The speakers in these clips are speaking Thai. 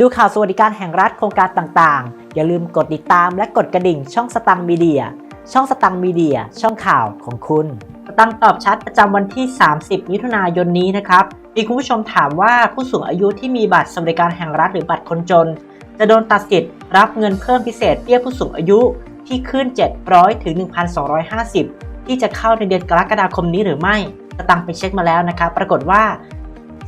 ดูข่าวสวัสดิการแห่งรัฐโครงการต่างๆ อย่าลืมกดติดตามและกดกระดิ่งช่องสตังมีเดีย ช่องสตังมีเดีย ช่องข่าวของคุณสตังตอบชัดประจำวันที่ 30 มิถุนายนนี้นะครับมีคุณผู้ชมถามว่าผู้สูงอายุที่มีบัตรสวัสดิการแห่งรัฐหรือบัตรคนจน จะโดนตัดสิทธิ์รับเงินเพิ่มพิเศษเบี้ยผู้สูงอายุที่ขึ้น 700 ถึง 1,250 ที่จะเข้าในเดือนกรกฎาคมนี้หรือไม่ตังไปเช็คมาแล้วนะครับ ปรากฏว่า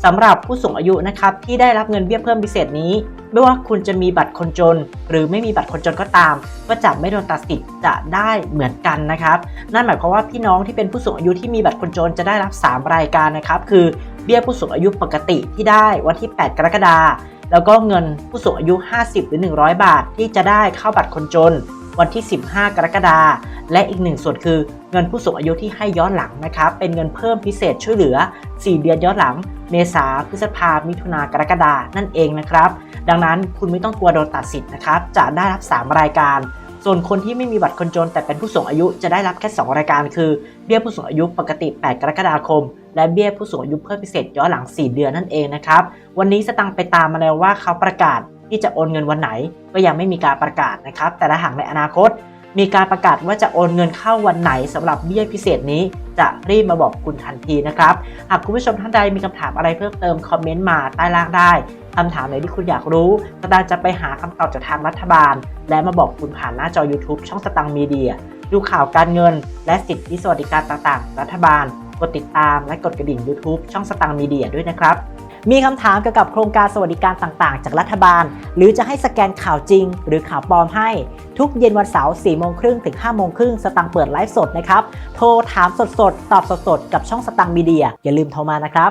สำหรับผู้สูงอายุนะครับที่ได้รับเงินเบี้ยเพิ่มพิเศษนี้ ไม่ว่าคุณจะมีบัตรคนจน หรือไม่มีบัตรคนจนก็ตาม ก็จะไม่โดนตัดสิทธิ์จะได้เหมือนกันนะครับ นั่นหมายความว่าพี่น้องที่เป็นผู้สูงอายุที่มีบัตรคนจนจะได้รับ 3 รายการนะครับ คือเบี้ยผู้สูงอายุปกติที่ได้วันที่ 8 กรกฎาคมแล้วก็เงินผู้สูงอายุ 50 หรือ 100 บาท ที่จะได้เข้าบัตรคนจน วันที่ 15 กรกฎาคมและอีกหนึ่งส่วนคือเงินผู้สูงอายุที่ให้ย้อนหลังนะครับเป็นเงินเพิ่มพิเศษช่วยเหลือ 4 เดือนย้อนหลัง เมษาพฤษภามิถุนากรกฎานั่นเองนะครับ ดังนั้นคุณไม่ต้องกลัวโดนตัดสิทธิ์นะครับจะได้รับ 3 รายการ ส่วนคนที่ไม่มีบัตรคนจนแต่เป็นผู้สูงอายุจะได้รับแค่ 2 รายการ คือเบี้ยผู้สูงอายุปกติ 8 กรกฎาคม และเบี้ยผู้สูงอายุเพิ่มพิเศษย้อนหลัง 4 เดือนนั่นเองนะครับวันนี้สตังไปตามมาแล้วว่าเขาประกาศ ที่จะโอนเงินวันไหนก็ยังไม่มีการประกาศนะครับ แต่ถ้าหากในอนาคต มีการประกาศว่าจะโอนเงินเข้าวันไหนสำหรับเบี้ยพิเศษนี้ จะรีบมาบอกคุณทันทีนะครับ หากคุณผู้ชมท่านใดมีคำถามอะไรเพิ่มเติมคอมเมนต์มาใต้ล่างได้คำถามไหนที่คุณอยากรู้สตางจะไปหาคำตอบจากทางรัฐบาล และมาบอกคุณผ่านหน้าจอ YouTube ช่องสตังค์มีเดีย ดูข่าวการเงิน และสิทธิสวัสดิการต่างๆ รัฐบาล กดติดตามและกดกระดิ่ง YouTube ช่องสตังค์มีเดียด้วยนะครับ มีคำถามเกี่ยวกับโครงการสวัสดิการต่างๆ จากรัฐบาล หรือจะให้สแกนข่าวจริง หรือข่าวปลอมให้ ทุกเย็นวันเสาร์4โมงครึ่งถึง5โมงครึ่งสตังค์เปิดไลฟ์สดนะครับ โทรถามสดๆ ตอบสดๆ กับช่องสตังค์มีเดีย อย่าลืมโทรมานะครับ